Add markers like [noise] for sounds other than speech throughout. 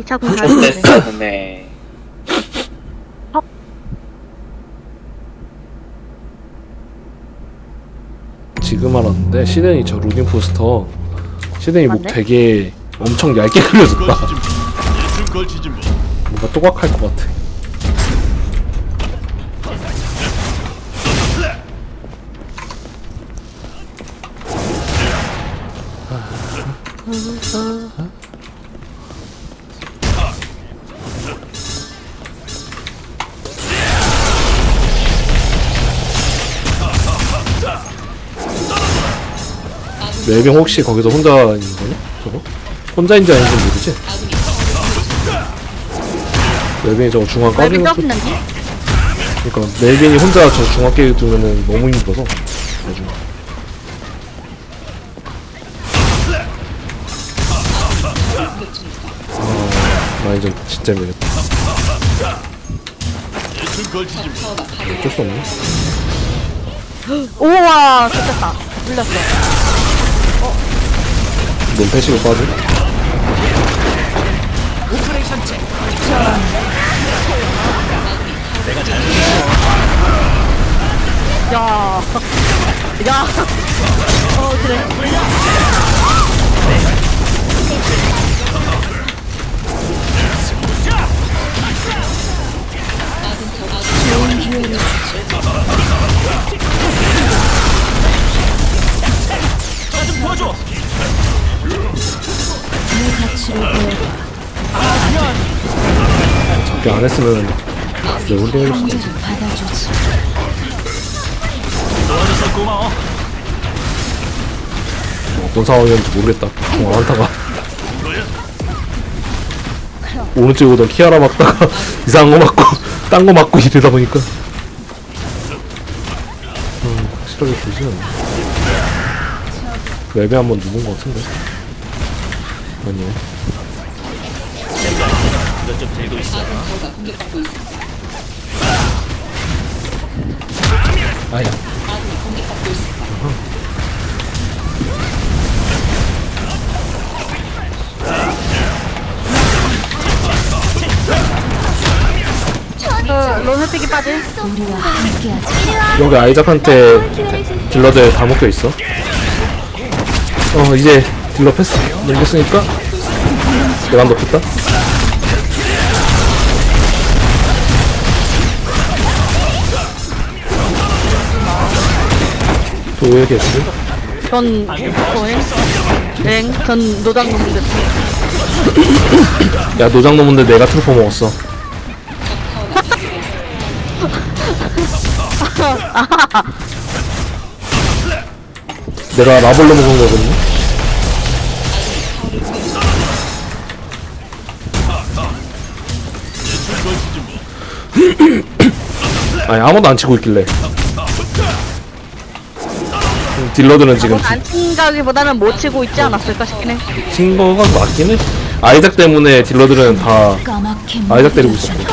2차 공좀 가는데. 됐었네. 지금 알았는데 시덴이 저 루딘 포스터 시덴이 목 맞네? 되게 엄청 얇게 그려졌다 걸치지. 뭔가 또각할 것 같아 멜빙 혹시 거기서 혼자 있는 거냐? 저거? 혼자인지 아닌지 모르지? 멜빙이 저거 중앙 까지는 떠있는지? 그러니까 멜빈이 혼자 저 중학교에 두면은 너무 힘들어서 나중에 아, 나 이제 진짜 마. 어쩔 수 없네 우와, 좋겠다. 물렸어. 넌 패시브 빠져 야. 야. 어, 그래. 저렇 게안 했으면 이제 홀딩 해줄 수가 없어 도와줘서. 뭐 어떤 상황이었는지 모르겠다. 정말 한타가. 오른쪽에 오던 키아라 맞다가 [laughs] 이상한 거 맞고 [laughs] 딴 거 맞고 이러다 보니까. 음 확실하게 보지 않네 웹에 한번 누군 거 같은데 아니요 이것 좀 들고 있어. 아야 빠진? 여기 아이작한테 딜러들 다 묶여 있어. 어 이제 딜러 패스 늘렸으니까 내가 높였다. 도에 개수 전? 엥? 전 노장 놈들. 야 노장 놈인데 내가 트루퍼 먹었어. [laughs] 내가 라볼로 먹은 거거든요. 아니 아무도 안 치고 있길래. 딜러들은 지금 안 친가기보다는 못 치고 있지 않았을까 싶긴 해. 친 거가 맞긴 해. 아이작 때문에 딜러들은 다 아이작 때리고 있었고.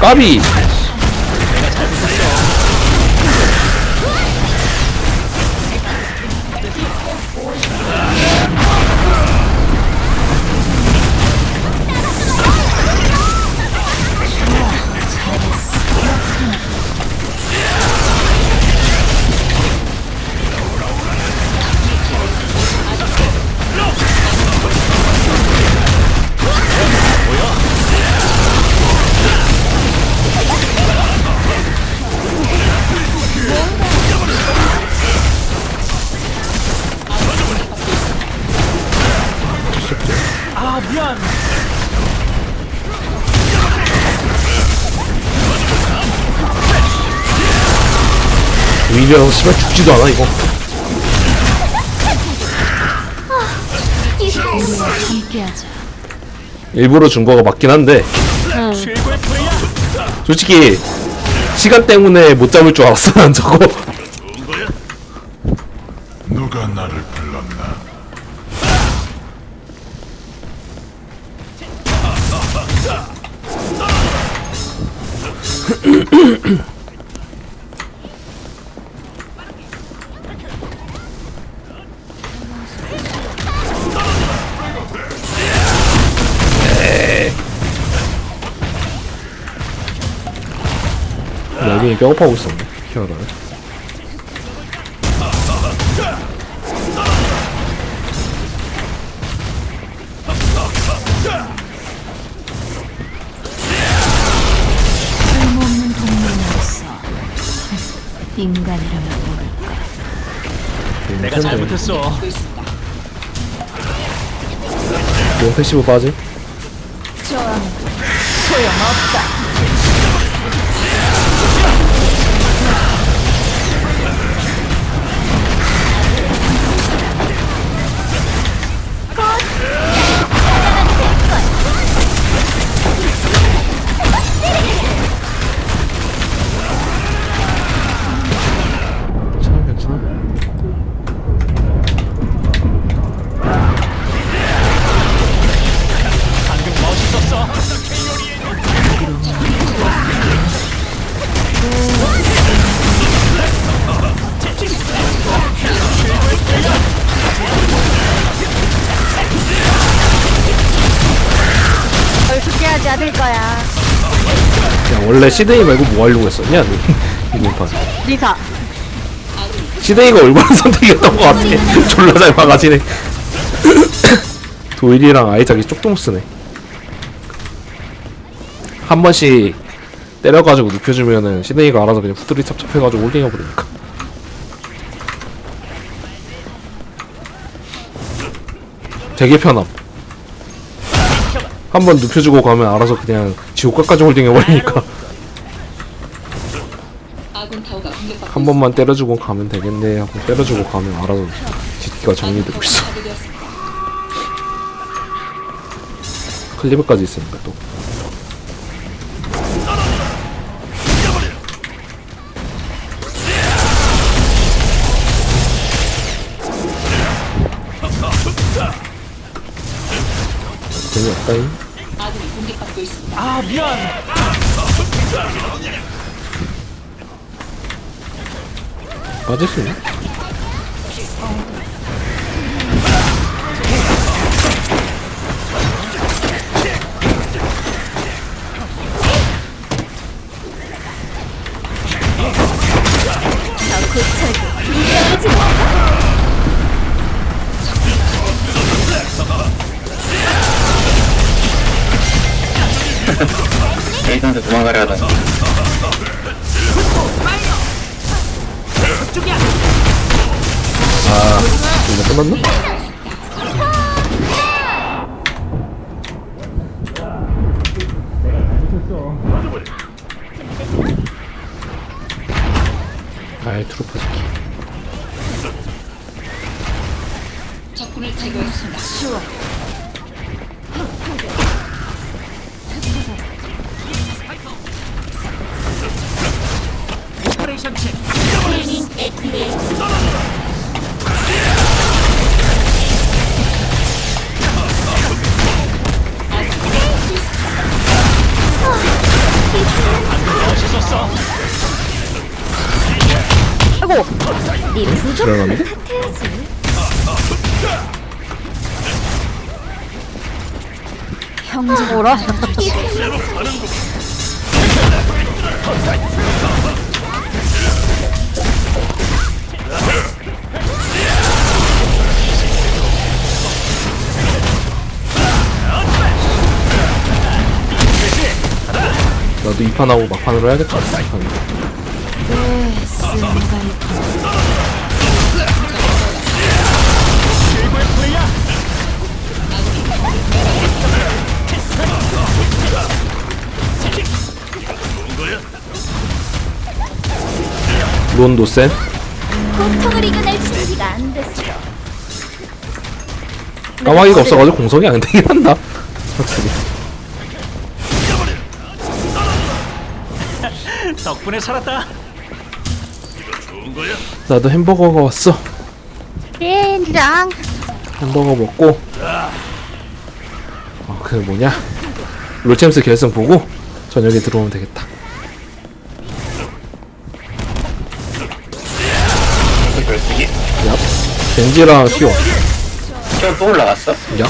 까비. 오히려 씨발 죽지도 않아 이거. 일부러 준 거가 맞긴 한데 플레이야. 솔직히 시간 때문에 못 잡을 줄 알았어 난 저거. 누가 나를 불렀나? [laughs] 이미 백업하고 있었네 쓸모없는 동물이었어. 인간이라면 모를까. 내가 잘못했어. 이건 패시브 빠짐 저항 소용없다. 원래 시드니 말고 뭐 하려고 했었냐? 너 [laughs] 이번 판. 리사. 시드니가 올바른 [laughs] 선택이었던 것 같아. [laughs] 졸라 잘 막아지네. [coughs] 도일이랑 아이작이 쪽도 못 쓰네. 한 번씩 때려가지고 눕혀주면은 시드니가 알아서 그냥 후드리 찹찹해가지고 올링해버리니까. 되게 편함 한 번 눕혀주고 가면 알아서 그냥 지옥까지 홀딩해버리니까. 한 번만 때려주고 가면 되겠네. 하고 때려주고 가면 알아서 뒷기가 정리되고 있어. 클리브까지 있으니까 또. 재미없다잉 아 미안. 빠질 수 있나? 에이전트 도망가려 하다니. 이제 끝났나? 아이 트로파 새끼. 오퍼레이션 아이고. 네 부족 불안한데? 같아야지. 형제 뭐라? 나도 2판 하고 막판으로 해야겠다 막판. 론도 센? 고통을 이겨낼 준비가 안 됐어. 까마귀가 없어가지고 공성이 안 되긴 한다 [laughs] 확실히 덕분에 살았다. 나도 햄버거가 왔어 젠장. 햄버거 먹고 어, 그 뭐냐 롤챔스 결승 보고 저녁에 들어오면 되겠다 결승이 야 겐지랑 티오 시험 또 올라갔어? 야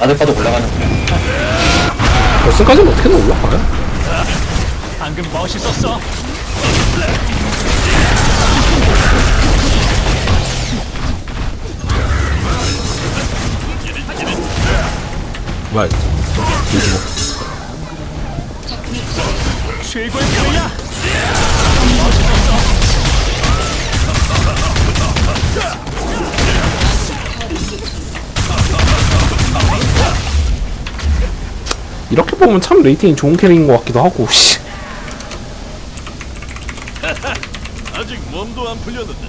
아들파도 올라가는 거야 결승까지는 어떻게든 올라가요? 방금 멋있었어. 뒤집어 최고의 플레이야. 이렇게 보면 참 레이팅이 좋은 캐릭인 것 같기도 하고 씨. 아직 몸도 안 풀렸는데.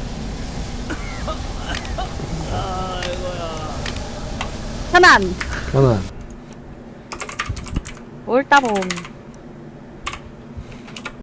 편안. 저는 옳다봄